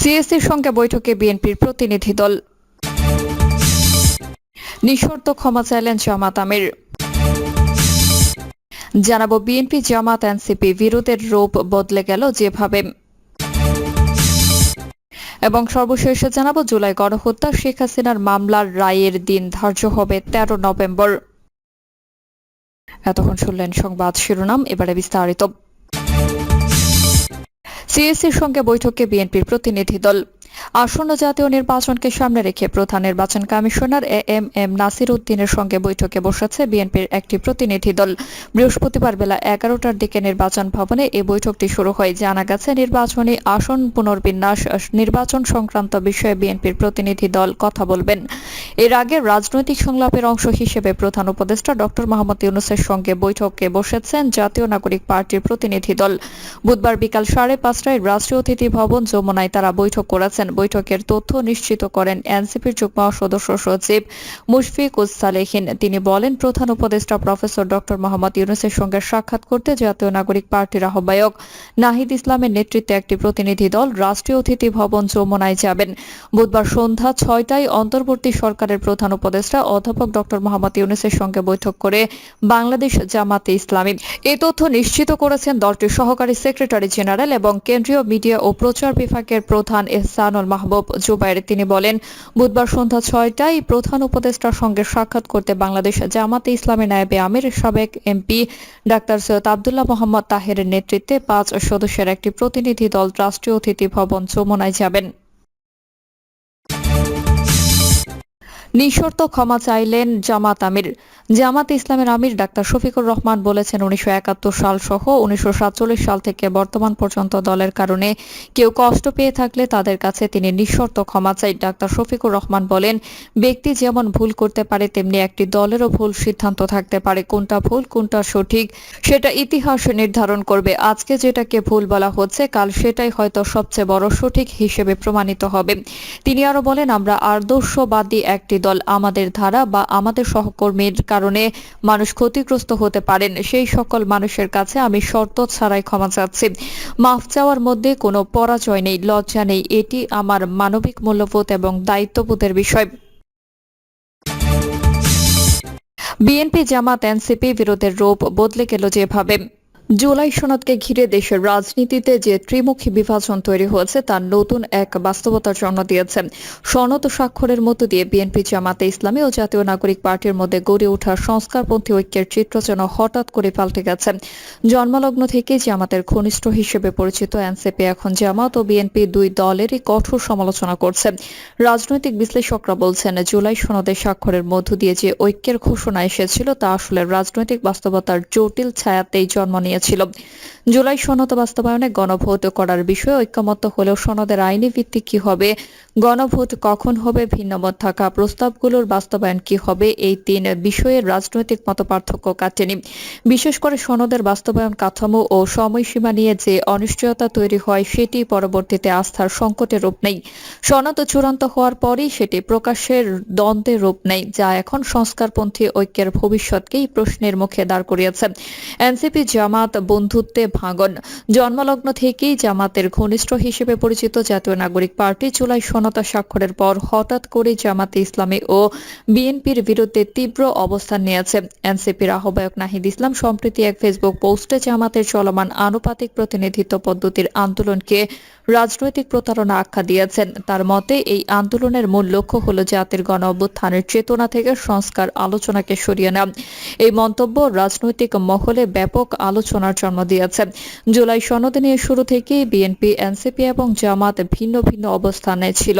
সিএসির সঙ্গে বৈঠকে বিএনপির প্রতিনিধি দল। নিঃশর্ত ক্ষমা চাইলেন জামাত আমির। জানাব, বিএনপি জামাত এনসিপি বিরোধের রূপ বদলে গেল যেভাবে। এবং সর্বশেষে জানাব, জুলাই গণহত্যা শেখ হাসিনার মামলার রায়ের দিন ধার্য হবে তেরো নভেম্বর। এতক্ষণ শুনলেন সংবাদ শিরোনাম, এবারে বিস্তারিত। সিএসির সঙ্গে বৈঠকে বিএনপির প্রতিনিধি দল আসন্ন জাতীয় নির্বাচনকে সামনে রেখে প্রধান নির্বাচন commissioner A M M Nasir উদ্দিনের সঙ্গে বৈঠকে বসেছে বিএনপির একটি প্রতিনিধি দল। বৃহস্পতিবার বেলা এগারোটার দিকে নির্বাচন ভবনে এই বৈঠকটি শুরু হয়। জানা গেছে, নির্বাচনী আসন পুনর্বিন্যাস, নির্বাচন সংক্রান্ত বিষয়ে বিএনপির প্রতিনিধি দল কথা বলবেন। এর আগে রাজনৈতিক সংলাপের অংশ হিসেবে প্রধান উপদেষ্টা ডক্টর মোহাম্মদ ইউনুসের সঙ্গে বৈঠকে বসেছেন জাতীয় নাগরিক পার্টির প্রতিনিধি দল। বুধবার বিকাল সাড়ে পাঁচটায় রাষ্ট্রীয় অতিথি ভবন যমুনায় তারা বৈঠক করেছেন বৈঠকের তথ্য নিশ্চিত করেন এনসিপির যুগ্ম সদস্য সচিব মুশফিক উসালেহিন তিনি বলেন, প্রধান উপদেষ্টা প্রফেসর ডক্টর মোহাম্মদ ইউনুসের সঙ্গে সাক্ষাৎ করতে জাতীয় নাগরিক পার্টির আহ্বায়ক নাহিদ ইসলামের নেতৃত্বে একটি প্রতিনিধি দল রাষ্ট্রীয় অতিথি ভবন যমুনায় যাবেন। বুধবার সন্ধ্যা ছয়টায় অন্তর্বর্তী সরকারের প্রধান উপদেষ্টা অধ্যাপক ডক্টর মোহাম্মদ ইউনুসের সঙ্গে বৈঠক করে বাংলাদেশ জামাতে ইসলামী। এ তথ্য নিশ্চিত করেছেন দলটির সহকারী সেক্রেটারি জেনারেল এবং কেন্দ্রীয় মিডিয়া ও প্রচার বিভাগের প্রধান এহসানুল মাহবুব জুবাইর তিনি বলেন, বুধবার সন্ধ্যা ছয়টায় প্রধান উপদেষ্টার সঙ্গে সাক্ষাৎ করতে বাংলাদেশ জামাতে ইসলামী নায়েবে আমির, সাবেক এমপি ডাক্তার সৈয়দ আবদুল্লাহ মোহাম্মদ তাহের নেতৃত্বে পাঁচ সদস্যের একটি প্রতিনিধি দল রাষ্ট্রীয় অতিথি ভবন যমুনায় যাবেন। নিঃশর্ত ক্ষমা চাইলেন জামাত আমির। জামাত ইসলামের আমির ডাক্তার শফিকুর রহমান বলেছেন, উনিশশো একাত্তর সাল সহ উনিশশো সাতচল্লিশ সাল থেকে বর্তমান পর্যন্ত দলের কারণে কেউ কষ্ট পেয়ে থাকলে তাদের কাছে তিনি নিঃশর্ত ক্ষমা চাই। ডাক্তার শফিকুর রহমান বলেন, ব্যক্তি যেমন ভুল করতে পারে, তেমনি একটি দলেরও ভুল সিদ্ধান্ত থাকতে পারে। কোনটা ভুল, কোনটা সঠিক, সেটা ইতিহাস নির্ধারণ করবে। আজকে যেটাকে ভুল বলা হচ্ছে, কাল সেটাই হয়তো সবচেয়ে বড় সঠিক হিসেবে প্রমাণিত হবে। তিনি আরও বলেন, আমরা আদর্শবাদী একটি দল আমাদের ধারা বা আমাদের সহকর্মীর কারণে মানুষ ক্ষতিগ্রস্ত হতে পারেন, সেই সকল মানুষের কাছে আমি শর্ত ছাড়াই ক্ষমা চাচ্ছি। মাফ চাওয়ার মধ্যে কোনো পরাজয় নেই, লজ্জা নেই, এটি আমার মানবিক মূল্যবোধ এবং দায়িত্ববোধের বিষয়। বিএনপি জামাত এনসিপি বিরোধের রূপ বদলে গেল যেভাবে। জুলাই সনদকে ঘিরে দেশের রাজনীতিতে যে ত্রিমুখী বিভাজন তৈরি হয়েছে তার নতুন এক বাস্তবতার জন্ম দিয়েছে। সনদ স্বাক্ষরের মধ্য দিয়ে বিএনপি জামাতে ইসলামী ও জাতীয় নাগরিক পার্টির মধ্যে গড়ে ওঠা সংস্কারপন্থী ঐক্যের চিত্র যেন হঠাৎ করে পাল্টে গেছে। জন্মলগ্ন থেকে জামাতের ঘনিষ্ঠ হিসেবে পরিচিত এনসিপি এখন জামাত ও বিএনপি দুই দলেরই কঠোর সমালোচনা করছে। রাজনৈতিক বিশ্লেষকরা বলছেন, জুলাই সনদে স্বাক্ষরের মধ্য দিয়ে যে ঐক্যের ঘোষণা এসেছিল, তা আসলে রাজনৈতিক বাস্তবতার জটিল ছায়াতেই জন্ম নিয়েছিল জুলাই সনদ বাস্তবায়নে গণভোট করার বিষয়ে ঐক্যমত্য হলেও সনদের আইনি ভিত্তি কি হবে, গণভোট কখন হবে ভিন্নমত থাকা প্রস্তাবগুলোর বাস্তবায়ন কি হবে, এই তিন বিষয়ে রাজনৈতিক মতপার্থক্য কাটেনি। বিশেষ করে সনদের বাস্তবায়ন কাঠামো ও সময়সীমা নিয়ে যে অনিশ্চয়তা তৈরি হয়, সেটি পরবর্তীতে আস্থার সংকটে রূপ নেই সনদ চূড়ান্ত হওয়ার পরই সেটি প্রকাশের দ্বন্দ্বে রূপ নেই যা এখন সংস্কারপন্থী ঐক্যের ভবিষ্যৎকেই প্রশ্নের মুখে দাঁড় করিয়েছে। এনসিপি জামাত বন্ধুত্বে ভাঙন। জন্মলগ্ন থেকেই জামাতের ঘনিষ্ঠ হিসেবে পরিচিত জাতীয় নাগরিক পার্টি জুলাই সনতা স্বাক্ষরের পর হঠাৎ করে জামাতে ইসলামী ও বিএনপির বিরুদ্ধে তীব্র অবস্থান নিয়েছে। এনসিপির আহ্বায়ক নাহিদ ইসলাম সম্প্রতি এক ফেসবুক পোস্টে জামাতের চলমান আনুপাতিক প্রতিনিধিত্ব পদ্ধতির আন্দোলনকে রাজনৈতিক প্রতারণা আখ্যা দিয়েছেন। তার মতে, এই আন্দোলনের মূল লক্ষ্য হল জাতির গণ অভ্যুত্থানের চেতনা থেকে সংস্কার আলোচনাকে সরিয়ে নেওয়া। এই মন্তব্য রাজনৈতিক মহলে ব্যাপক আলোচনার জন্ম দিয়েছে। জুলাই সনদ নিয়ে শুরু থেকেই বিএনপি, এনসিপি এবং জামাত ভিন্ন ভিন্ন অবস্থানে ছিল।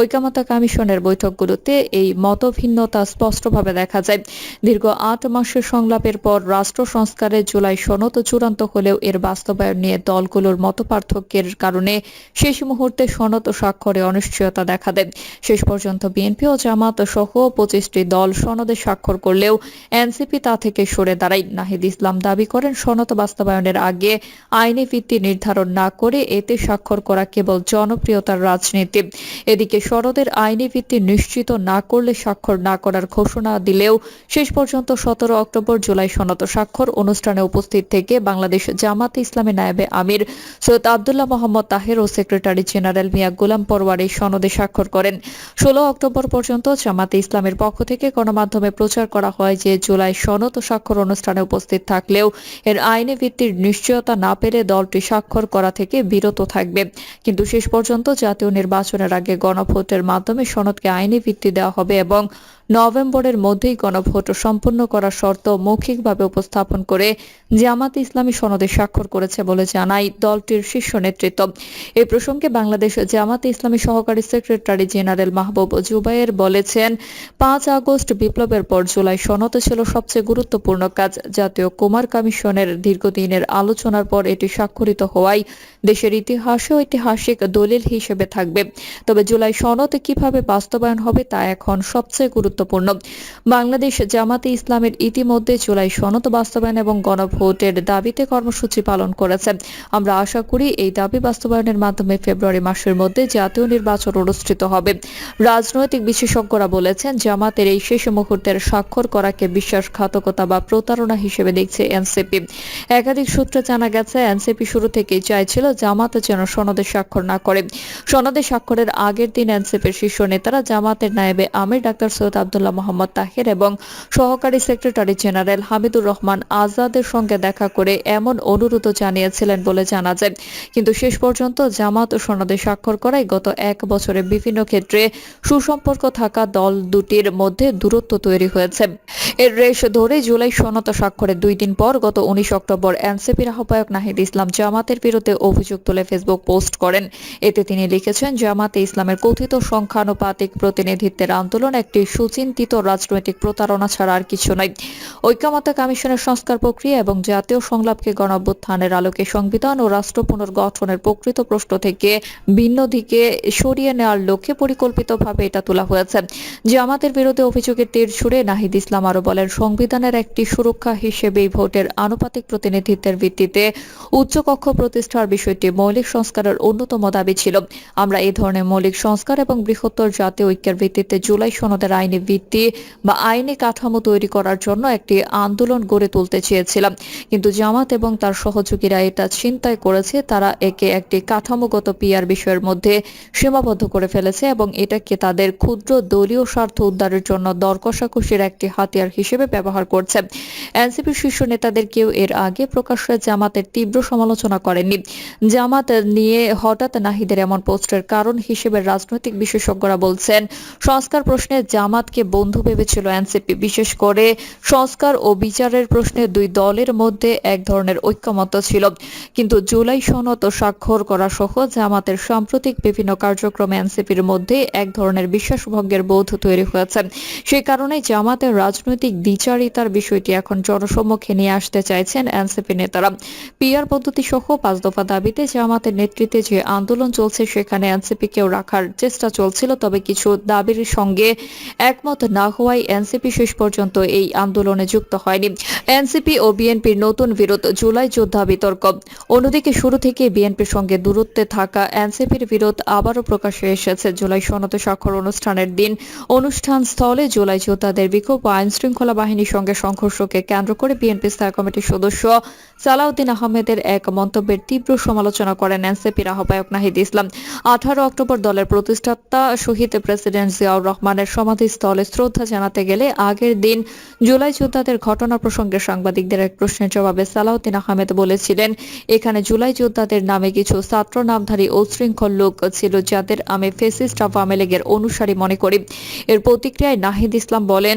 ঐকামতা কমিশনের বৈঠকগুলোতে এই মতভিন্নতা স্পষ্টভাবে দেখা যায়। দীর্ঘ আট মাসের সংলাপের পর রাষ্ট্র সংস্কারের জুলাই সনদ চূড়ান্ত হলেও এর বাস্তবায়ন নিয়ে দলগুলোর মতপার্থক্যের কারণে শেষ মুহূর্তে সনদ স্বাক্ষরে অনিশ্চয়তা দেখা দেয়। শেষ পর্যন্ত বিএনপি ও জামাত সহ পঁচিশটি দল সনদে স্বাক্ষর করলেও এনসিপি তা থেকে সরে দাঁড়ায়। নাহিদ ইসলাম দাবি করেন, সনদ বাস্তবায়নের আগে আইনি ভিত্তি নির্ধারণ না করে এতে স্বাক্ষর করা কেবল জনপ্রিয়তার রাজনীতি। এদিকে সনদের আইনি ভিত্তি নিশ্চিত না করলে স্বাক্ষর না করার ঘোষণা দিলেও শেষ পর্যন্ত সতেরো অক্টোবর জুলাই সনদ স্বাক্ষর অনুষ্ঠানে উপস্থিত থেকে বাংলাদেশ জামাতে ইসলামী নায়েবে আমির সৈয়দ আবদুল্লাহ মোহাম্মদ তাহের তাহের ও সেক্রেটারি জেনারেল মিয়া গোলাম পরওয়ার এই সনদে স্বাক্ষর করেন। ষোলো অক্টোবর পর্যন্ত জামাতে ইসলামের পক্ষ থেকে গণমাধ্যমে প্রচার করা হয় যে জুলাই সনদ স্বাক্ষর অনুষ্ঠানে উপস্থিত থাকলেও এর আইনি ভিত্তির নিশ্চয়তা না পেলে দলটি স্বাক্ষর করা থেকে বিরত থাকবে। কিন্তু শেষ পর্যন্ত জাতীয় নির্বাচনের আগে গণভোটের মাধ্যমে সনদকে আইনি ভিত্তি দেওয়া হবে এবং নভেম্বরের মধ্যেই গণভোট সম্পন্ন করার শর্ত মৌখিকভাবে উপস্থাপন করে জামাত ইসলামী সনদে স্বাক্ষর করেছে বলে জানায় দলটির শীর্ষ নেতৃত্ব। এ প্রসঙ্গে বাংলাদেশ জামাতে ইসলামী সহকারী সেক্রেটারি জেনারেল মাহবুব জুবাইর বলেছেন, পাঁচ আগস্ট বিপ্লবের পর জুলাই সনদ ছিল সবচেয়ে গুরুত্বপূর্ণ কাজ জাতীয় কুমার কমিশনের দীর্ঘদিনের আলোচনার পর এটি স্বাক্ষরিত হওয়ায় দেশের ইতিহাসে ঐতিহাসিক দলিল হিসেবে থাকবে। তবে জুলাই সনদ কীভাবে বাস্তবায়ন হবে তা এখন সবচেয়ে গুরুত্বপূর্ণ। বাংলাদেশ জামাতে ইসলামের ইতিমধ্যে জুলাই সনদ বাস্তবায়ন এবং গণভোটের দাবিতে কর্মসূচি পালন করেছে। আমরা আশা করি এই দাবি বাস্তবায়নের মাধ্যমে ফেব্রুয়ারি মাসের মধ্যে জাতীয় নির্বাচন অনুষ্ঠিত হবে। রাজনৈতিক বিশেষজ্ঞরা বলেছেন, জামাতের এই শেষ মুহূর্তের স্বাক্ষর করাকে বিশ্বাসঘাতকতা বা প্রতারণা হিসেবে দেখছে এনসিপি। একাধিক সূত্রে জানা গেছে, এনসিপি শুরু থেকেই চাইছিল জামাত যেন সনদে স্বাক্ষর না করে। সনদে স্বাক্ষরের আগের দিন এনসিপির শীর্ষ নেতারা জামাতের নায়েবে আমির ডাক্তার সৈয়দ আবদুল্লাহ মোহাম্মদ তাহের এবং সহকারী সেক্রেটারি জেনারেল হামিদুর রহমান আজাদের সঙ্গে দেখা করে এমন অনুরোধ জানিয়েছিলেন বলে জানা যায়। কিন্তু শেষ পর্যন্ত জামাত ও সনদে স্বাক্ষর করায় গত এক বছরে বিভিন্ন ক্ষেত্রে সুসম্পর্ক থাকা দল দুটির মধ্যে দূরত্ব তৈরি হয়েছে। এর রেশ ধরে জুলাই সনদ স্বাক্ষরের দুই দিন পর গত উনিশ অক্টোবর এনসিপির আহ্বায়ক নাহিদ ইসলাম জামাতের বিরুদ্ধে অভিযোগ তুলে ফেসবুক পোস্ট করেন। এতে তিনি লিখেছেন, জামাতে ইসলামের কথিত সংখ্যানুপাতিক প্রতিনিধিত্বের আন্দোলন একটি সুচিন্তিত রাজনৈতিক প্রতারণা ছাড়া আর কিছু নয়। ঐক্যমত্য কমিশনের সংস্কার প্রক্রিয়া এবং জাতীয় সংলাপকে গণঅভ্যুত্থানের আলোকে সংবিধান ও রাষ্ট্র পুনর্গঠনের প্রকৃত প্রশ্ন থেকে ভিন্ন দিকে সরিয়ে নেওয়ার লক্ষ্যে পরিকল্পিতভাবে এটা তোলা হয়েছে। জামাতের বিরুদ্ধে অভিযোগের তীর ছুড়ে নাহিদ ইসলাম আরও বলেন, সংবিধানের একটি সুরক্ষা হিসেবেই ভোটের আনুপাতিক প্রতিনিধিত্বের ভিত্তিতে উচ্চকক্ষ প্রতিষ্ঠার বিষয়টি মৌলিক সংস্কারের অন্যতম দাবি ছিল। আমরা এই ধরনের মৌলিক সংস্কার এবং বৃহত্তর জাতীয় ঐক্যের ভিত্তিতে জুলাই সনদের আইনি ভিত্তি বা আইনি কাঠামো তৈরি করার জন্য একটি আন্দোলন গড়ে তুলতে চেয়েছিলাম। কিন্তু জামাত এবং তার সহযোগীরা এটা চিন্তায় করেছে, তারা একে একটি কাঠামোগত পিয়ার বিষয়ের মধ্যে সীমাবদ্ধ করে ফেলেছে এবং এটাকে তাদের ক্ষুদ্র দলীয় স্বার্থ উদ্ধারের জন্য দর একটি হাতিয়ার হিসেবে ব্যবহার করছে। এনসিপির শীর্ষ নেতাদের কেউ এর আগে প্রকাশ্যে জামাতের তীব্র সমালোচনা করেননি। জামাত নিয়ে হঠাৎ নাহিদের এমন পোস্টের কারণ হিসেবে রাজনৈতিক বিশেষজ্ঞরা বলছেন, সংস্কার প্রশ্নে জামাতকে বন্ধু ভেবেছিল এনসিপি। বিশেষ করে সংস্কার ও বিচারের প্রশ্নে দুই দলের মধ্যে এক ধরনের ঐক্যমত্য ছিল। কিন্তু জুলাই সনদ ও স্বাক্ষর করা সহ জামাতের সাম্প্রতিক বিভিন্ন কার্যক্রমে এনসিপির মধ্যে এক ধরনের বিশ্বাসভঙ্গের বোধ তৈরি হয়েছে। সেই কারণে জামাতের রাজনৈতিক দ্বিচারিতার বিষয়টি এখন জনসম্মুখে নিয়ে আসতে চাইছেন এনসিপি নেতারা। পিআর পদ্ধতি সহ পাঁচ দফা দাবিতে জামাতের নেতৃত্বে যে আন্দোলন চলছে, সেখানে এনসিপিকেও রাখার চেষ্টা চলছিল, তবে কিছু দাবির সঙ্গে একমত না হওয়ায় এনসিপি শেষ পর্যন্ত এই আন্দোলনে যুক্ত হয়নি। এনসিপি ও বিএনপির নতুন বিরোধ জুলাই যোদ্ধা বিতর্ক। অন্যদিকে শুরু থেকে বিএনপির সঙ্গে দূরত্বে থাকা এনসিপির বিরোধ আবারও প্রকাশ্যে এসেছে। জুলাই সনদে স্বাক্ষর অনুষ্ঠানের দিন অনুষ্ঠান স্থলে জুলাই যোদ্ধাদের বিক্ষোভ আইন শৃঙ্খলা বাহিনীর সঙ্গে সংঘর্ষকে কেন্দ্র করে বিএনপি স্থায়ী কমিটির সদস্য সালাউদ্দিন আহমেদের এক মন্তব্যের তীব্র সমালোচনা করেন এনসিপির আহ্বায়ক নাহিদ ইসলাম। আঠারো অক্টোবর দলের প্রতিষ্ঠাতা শহীদ প্রেসিডেন্ট জিয়াউর রহমানের সমাধিস্থলে শ্রদ্ধা জানাতে গেলে আগের দিন জুলাই যোদ্ধাদের ঘটনা প্রসঙ্গে সাংবাদিকদের এক প্রশ্নের জবাবে সালাউদ্দিন আহমেদ বলেছিলেন, এখানে জুলাই যোদ্ধাদের নামে কিছু ছাত্র নামধারী লোক ছিল যাদের আমি ফেসিস্ট আওয়ামী লীগের অনুসারী মনে করি। এর প্রতিক্রিয়ায় নাহিদ ইসলাম বলেন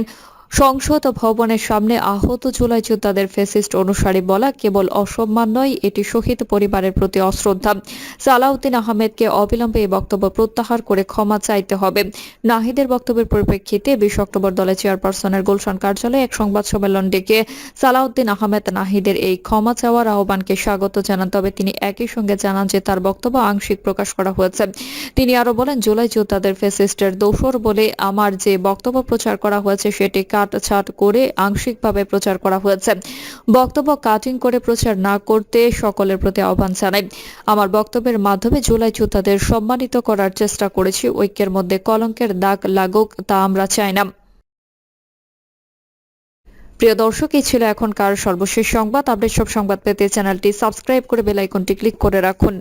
সংসদ ভবনের সামনে আহত জুলাই যোদ্ধাদের ফেসিস্ট অনুসারী বলা কেবল অসম্মান নয়, এটি শহীদ পরিবারের প্রতি অশ্রদ্ধা। সালাউদ্দিন আহমেদকে অবিলম্বে এই বক্তব্য প্রত্যাহার করে ক্ষমা চাইতে হবে। নাহিদের বক্তব্যের পরিপ্রেক্ষিতে বিশ অক্টোবর দলের চেয়ারপারসনের গুলশান কার্যালয়ে এক সংবাদ সম্মেলন ডেকে সালাউদ্দিন আহমেদ নাহিদের এই ক্ষমা চাওয়ার আহ্বানকে স্বাগত জানান, তবে তিনি একই সঙ্গে জানান যে তার বক্তব্য আংশিক প্রকাশ করা হয়েছে। তিনি আরও বলেন, জুলাই যোদ্ধাদের ফেসিস্টের দোষর বলে আমার যে বক্তব্য প্রচার করা হয়েছে সেটি কাটছাট করে আংশিকভাবে প্রচার করা হয়েছে। বক্তব্য কাটিং করে প্রচার না করতে সকলের প্রতি আহ্বান জানাই। আমার বক্তব্যের মাধ্যমে জুলাই যোদ্ধাদের সম্মানিত করার চেষ্টা করেছি। ঐক্যের মধ্যে কলঙ্কের দাগ লাগুক তা আমরা চাই না। প্রিয় দর্শক, এই ছিল এখনকার সর্বশেষ সংবাদ। আপডেট সব সংবাদ পেতে চ্যানেলটি সাবস্ক্রাইব করে বেল আইকনটি ক্লিক করে রাখুন।